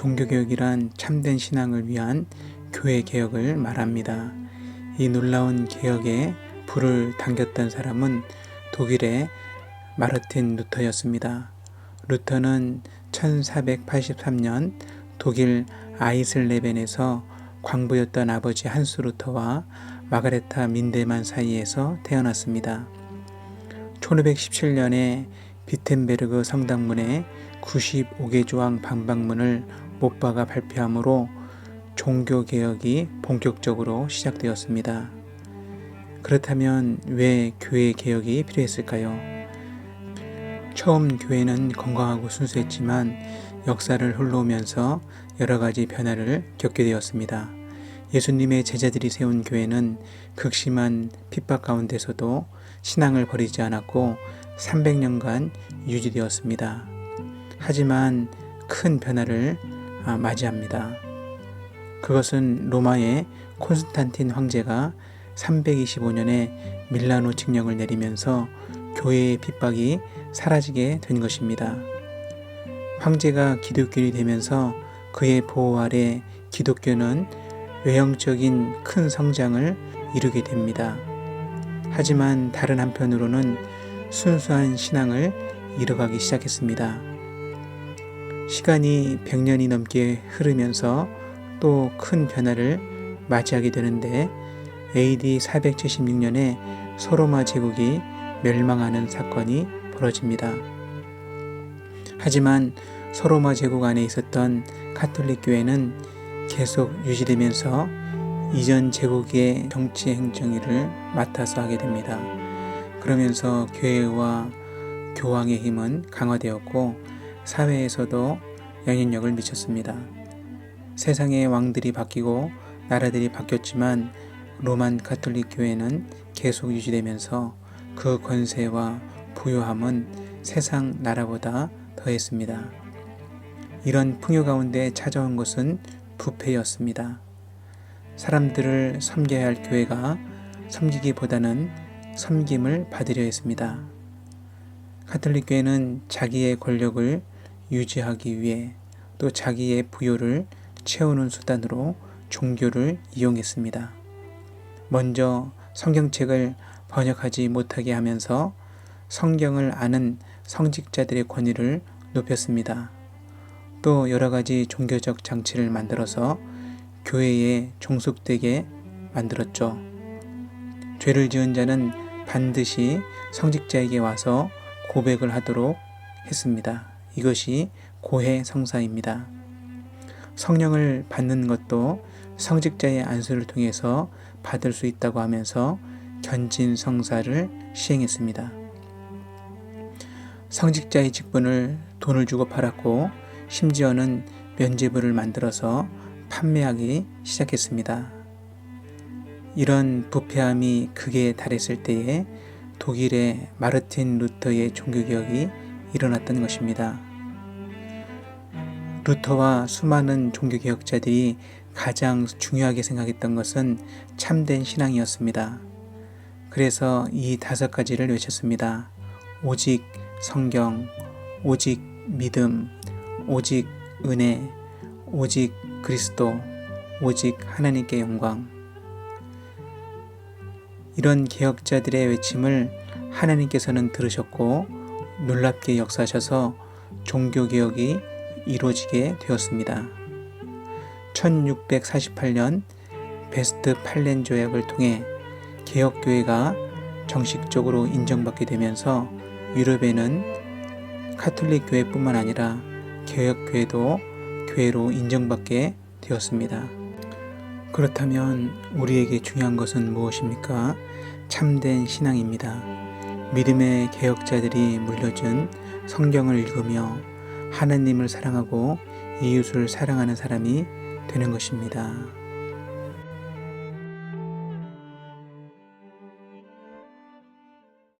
종교개혁이란 참된 신앙을 위한 교회 개혁을 말합니다. 이 놀라운 개혁에 불을 당겼던 사람은 독일의 마르틴 루터였습니다. 루터는 1483년 독일 아이슬레벤에서 광부였던 아버지 한스 루터와 마가레타 민데만 사이에서 태어났습니다. 1517년에 비텐베르그 성당문에 95개 조항 방방문을 못 박아 발표함으로 종교개혁이 본격적으로 시작되었습니다. 그렇다면 왜 교회 개혁이 필요했을까요? 처음 교회는 건강하고 순수했지만 역사를 흘러오면서 여러 가지 변화를 겪게 되었습니다. 예수님의 제자들이 세운 교회는 극심한 핍박 가운데서도 신앙을 버리지 않았고 300년간 유지되었습니다. 하지만 큰 변화를 아, 맞이합니다. 그것은 로마의 콘스탄틴 황제가 325년에 밀라노 칙령을 내리면서 교회의 핍박이 사라지게 된 것입니다. 황제가 기독교인이 되면서 그의 보호 아래 기독교는 외형적인 큰 성장을 이루게 됩니다. 하지만 다른 한편으로는 순수한 신앙을 이뤄가기 시작했습니다. 시간이 100년이 넘게 흐르면서 또 큰 변화를 맞이하게 되는데 AD 476년에 소로마 제국이 멸망하는 사건이 벌어집니다. 하지만 소로마 제국 안에 있었던 카톨릭 교회는 계속 유지되면서 이전 제국의 정치 행정일을 맡아서 하게 됩니다. 그러면서 교회와 교황의 힘은 강화되었고 사회에서도 영향력을 미쳤습니다. 세상의 왕들이 바뀌고 나라들이 바뀌었지만 로만 카톨릭 교회는 계속 유지되면서 그 권세와 부요함은 세상 나라보다 더했습니다. 이런 풍요 가운데 찾아온 것은 부패였습니다. 사람들을 섬겨야 할 교회가 섬기기보다는 섬김을 받으려 했습니다. 카톨릭 교회는 자기의 권력을 유지하기 위해 또 자기의 부요를 채우는 수단으로 종교를 이용했습니다. 먼저 성경책을 번역하지 못하게 하면서 성경을 아는 성직자들의 권위를 높였습니다. 또 여러 가지 종교적 장치를 만들어서 교회에 종속되게 만들었죠. 죄를 지은 자는 반드시 성직자에게 와서 고백을 하도록 했습니다. 이것이 고해 성사입니다. 성령을 받는 것도 성직자의 안수를 통해서 받을 수 있다고 하면서 견진 성사를 시행했습니다. 성직자의 직분을 돈을 주고 팔았고 심지어는 면제부를 만들어서 판매하기 시작했습니다. 이런 부패함이 극에 달했을 때에 독일의 마르틴 루터의 종교개혁이 일어났던 것입니다. 루터와 수많은 종교개혁자들이 가장 중요하게 생각했던 것은 참된 신앙이었습니다. 그래서 이 다섯 가지를 외쳤습니다. 오직 성경, 오직 믿음, 오직 은혜, 오직 그리스도, 오직 하나님께 영광. 이런 개혁자들의 외침을 하나님께서는 들으셨고 놀랍게 역사하셔서 종교개혁이 이루어지게 되었습니다. 1648년 베스트 팔렌 조약을 통해 개혁교회가 정식적으로 인정받게 되면서 유럽에는 카톨릭 교회뿐만 아니라 개혁교회도 교회로 인정받게 되었습니다. 그렇다면 우리에게 중요한 것은 무엇입니까? 참된 신앙입니다. 믿음의 개혁자들이 물려준 성경을 읽으며 하나님을 사랑하고 이웃을 사랑하는 사람이 되는 것입니다.